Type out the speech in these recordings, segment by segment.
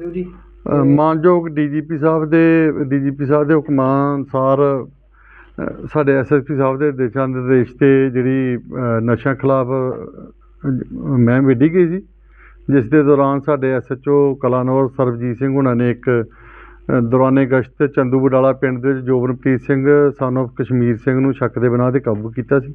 ਦਿਓ ਜੀ। ਅ, ਮਾਨਯੋਗ ਡੀਜੀਪੀ ਸਾਹਿਬ ਦੇ ਡੀਜੀਪੀ ਸਾਹਿਬ ਦੇ ਹੁਕਮਾਂ ਅਨੁਸਾਰ ਅ, ਸਾਡੇ ਐਸਐਸਪੀ ਸਾਹਿਬ ਦੇ ਦਿਸ਼ਾ ਨਿਰਦੇਸ਼ ਤੇ ਜਿਹੜੀ ਅ, ਨਸ਼ਾ ਖਿਲਾਫ ਮੈਂ ਵਿੱਢੀ ਗਈ ਸੀ ਜਿਸ ਦੇ ਦੌਰਾਨ ਸਾਡੇ ਐਸਐਚਓ ਕਲਾਨੌਰ ਸਰਬਜੀਤ ਸਿੰਘ ਉਹਨਾਂ ਨੇ ਇੱਕ ਅ, ਦੌਰਾਨੇ ਗਸ਼ਤ ਚੰਦੂ ਬਡਾਲਾ ਪਿੰਡ ਦੇ ਵਿੱਚ ਜੋਬਨਪ੍ਰੀਤ ਸਿੰਘ ਸਨ of ਕਸ਼ਮੀਰ ਸਿੰਘ ਨੂੰ ਸ਼ੱਕ ਦੇ ਬਿਨਾਂ ਤੇ ਕਾਬੂ ਕੀਤਾ ਸੀ।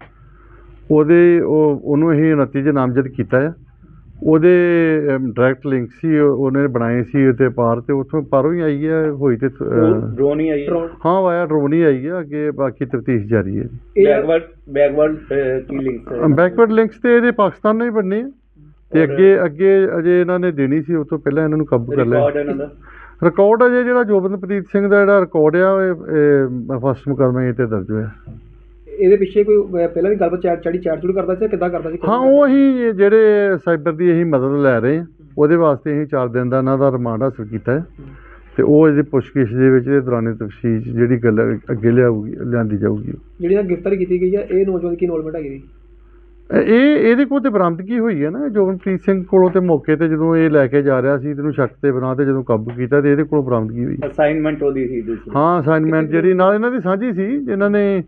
ਉਹਦੇ ਉਹ ਉਹਨੂੰ ਅਸੀਂ 29 ਚ ਨਾਮਜ਼ਦ ਕੀਤਾ ਆ। ਉਹਦੇ ਡਾਇਰੈਕਟ ਲਿੰਕ ਸੀ ਉਹ- ਉਹਨੇ ਬਣਾਏ ਸੀ ਉਤੇ ਪਾਰ ਤੇ ਉੱਥੋਂ ਪਾਰੋਂ ਹੀ ਆਈ ਹੈ ਹੋਈ ਤੇ ਡਰੋਨ ਹੀ ਆਈ ਹਾਂ ਵਾਇਆ ਡਰੋਨ ਹੀ ਆਈ ਹੈ ਅੱਗੇ ਬਾਕੀ ਤਫਤੀਸ਼ ਜਾਰੀ ਹੈ ਇਹ ਬੈਕਵਰਡ ਬੈਕਵਰਡ ਕੀ ਲਿੰਕ ਹੈ? ਬੈਕਵਰਡ ਲਿੰਕਸ ਤੇ ਇਹਦੇ ਪਾਕਿਸਤਾਨ ਨਾਲ ਹੀ ਬਣਨੇ ਆ। ਤੇ ਅੱਗੇ ਅੱਗੇ ਅਜੇ ਇਹਨਾਂ ਨੇ ਦੇਣੀ ਸੀ ਉਸ ਤੋਂ ਪਹਿਲਾਂ ਇਹਨਾਂ ਨੂੰ ਕਾਬੂ ਕਰ ਲਿਆ। ਰਿਕਾਰਡ ਅਜੇ ਜਿਹੜਾ ਜੋਬਨਪ੍ਰੀਤ ਸਿੰਘ ਦਾ ਜਿਹੜਾ ਰਿਕਾਰਡ ਆ ਇਹ ਫਸਟ ਮੁਕਦਮੇ ਇਹ ਤੇ ਦਰਜ ਹੋਇਆ। ਇਹਦੇ ਪਿੱਛੇ ਕੋਈ ਅਹ, ਪਹਿਲਾਂ ਵੀ ਗੱਲਬਾਤ ਚੈਟ ਚੜੀ ਚੈਟ ਚੁੜ ਕਰਦਾ ਸੀ ਕਿੱਦਾਂ ਕਰਦਾ ਸੀ? ਹਾਂ ਉਹ ਅਸੀਂ ਜਿਹੜੇ ਸਾਈਬਰ ਦੀ ਅਸੀਂ ਮਦਦ ਲੈ ਰਹੇ ਹਾਂ ਉਹਦੇ ਵਾਸਤੇ ਅਸੀਂ 4 ਦਿਨ ਦਾ ਇਹਨਾਂ ਦਾ ਰਿਮਾਂਡ ਹਾਸਲ ਕੀਤਾ ਹੈ। ਤੇ ਉਹ ਇਹਦੀ ਪੁੱਛਗਿੱਛ ਦੇ ਵਿੱਚ ਦੇ ਦੌਰਾਨੇ ਤਫਸੀਲ ਜਿਹੜੀ ਗੱਲ ਅੱਗੇ ਲਿਆਊਗੀ ਲਿਆਂਦੀ ਜਾਊਗੀ। ਜਿਹੜੀ ਗ੍ਰਿਫਤਾਰੀ ਕੀਤੀ ਗਈ ਹੈ ਇਹ ਨੌਜਵਾਨ ਕੀ ਇਨਵੋਲਵਮੈਂਟ ਹੈਗੀ? ਜੀ ਇਹ ਇਹਦੇ ਕੋਲ ਤੇ ਬਰਾਮਦਗੀ ਹੋਈ ਹੈ ਨਾ? ਜੋਬਨਪ੍ਰੀਤ ਸਿੰਘ ਕੋਲੋਂ ਤੇ ਮੌਕੇ ਤੇ ਜਦੋਂ ਇਹ ਲੈ ਕੇ ਜਾ ਰਿਹਾ ਸੀ ਤੈਨੂੰ ਸ਼ੱਕ ਤੇ ਬਣਾ ਤੇ ਜਦੋਂ ਕਾਬੂ ਕੀਤਾ ਤੇ ਇਹਦੇ ਕੋਲੋਂ ਬਰਾਮਦਗੀ ਹੋਈ? ਅਸਾਈਨਮੈਂਟ ਉਹਦੀ ਸੀ ਦੂਸਰੀ। ਹਾਂ ਅਸਾਈਨਮੈਂਟ ਜਿਹੜੀ ਨਾਲ ਇਹਨਾਂ ਦੀ ਸਾਂਝੀ ਸੀ ਜਿਨ੍ਹਾਂ ਨੇ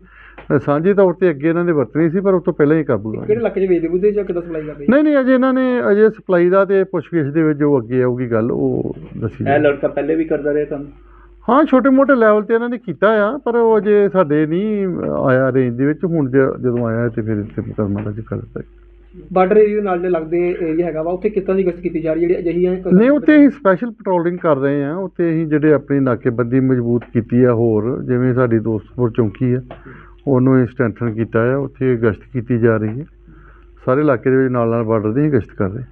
ਸਾਂਝੇ ਤੌਰ ਤੇ ਅੱਗੇ ਇਹਨਾਂ ਦੇ ਵਰਤਣੀ ਸੀ ਪਰ ਉਸ ਤੋਂ ਪਹਿਲਾਂ ਹੀ ਕਾਬੂ ਆ ਕਿਹੜੇ ਇਲਾਕੇ 'ਚ ਵੇਚਦੇ ਬੁੱਧੇ ਜਾਂ ਕਿੱਦਾਂ ਸਪਲਾਈ ਕਰਦੇ? ਨਹੀਂ ਨਹੀਂ ਅਜੇ ਇਹਨਾਂ ਨੇ ਅਜੇ ਸਪਲਾਈ ਦਾ ਤੇ ਪੁੱਛਗਿੱਛ ਦੇ ਵਿੱਚ ਜੋ ਅੱਗੇ ਆਊਗੀ ਗੱਲ ਉਹ ਦੱਸੀ ਇਹ। ਲੜਕਾ ਪਹਿਲੇ ਵੀ ਕਰਦਾ ਰਿਹਾ ਕੰਮ ਹਾਂ ਛੋਟੇ ਮੋਟੇ ਲੈਵਲ ਤੇ ਇਹਨਾਂ ਨੇ ਕੀਤਾ ਆ ਪਰ ਉਹ ਅਜੇ ਸਾਡੇ ਨਹੀਂ ਆਇਆ ਰੇਂਜ ਦੇ ਵਿੱਚ। ਹੁਣ ਜਦੋਂ ਆਇਆ ਤੇ ਫਿਰ ਇੱਥੇ ਮੁਕੱਦਮਾ ਦਰਜ ਕਰ ਦਿੱਤਾ ਬਾਰਡਰ ਏਰੀਆ ਨਾਲ ਦੇ ਲੱਗਦੇ ਏਰੀਆ ਹੈਗਾ ਵਾ ਉੱਥੇ ਕਿਸ ਤਰ੍ਹਾਂ ਦੀ ਗਸ਼ਤ ਕੀਤੀ ਜਾ ਰਹੀ ਜਿਹੜੀ ਅਜਿਹੀਆਂ ਨਹੀਂ ਉੱਥੇ ਅਸੀਂ ਸਪੈਸ਼ਲ ਪੈਟਰੋਲਿੰਗ ਕਰ ਰਹੇ ਆ ਉੱਥੇ ਅਸੀਂ ਜਿਹੜੇ ਆਪਣੀ ਨਾਕੇਬੰਦੀ ਮਜ਼ਬੂਤ ਕੀਤੀ ਆ ਹੋਰ ਜਿਵੇਂ ਸਾਡੀ ਦੋਸਤਪੁਰ ਚੌਂਕੀ ਆ ਉਹਨੂੰ ਅਸੀਂ ਸਟਰੈਂਥਨ ਕੀਤਾ ਆ, ਉੱਥੇ ਗਸ਼ਤ ਕੀਤੀ ਜਾ ਰਹੀ ਹੈ। ਸਾਰੇ ਇਲਾਕੇ ਦੇ ਵਿੱਚ ਨਾਲ ਨਾਲ ਬਾਰਡਰ ਦੀ ਗਸ਼ਤ ਕਰ ਰਹੇ।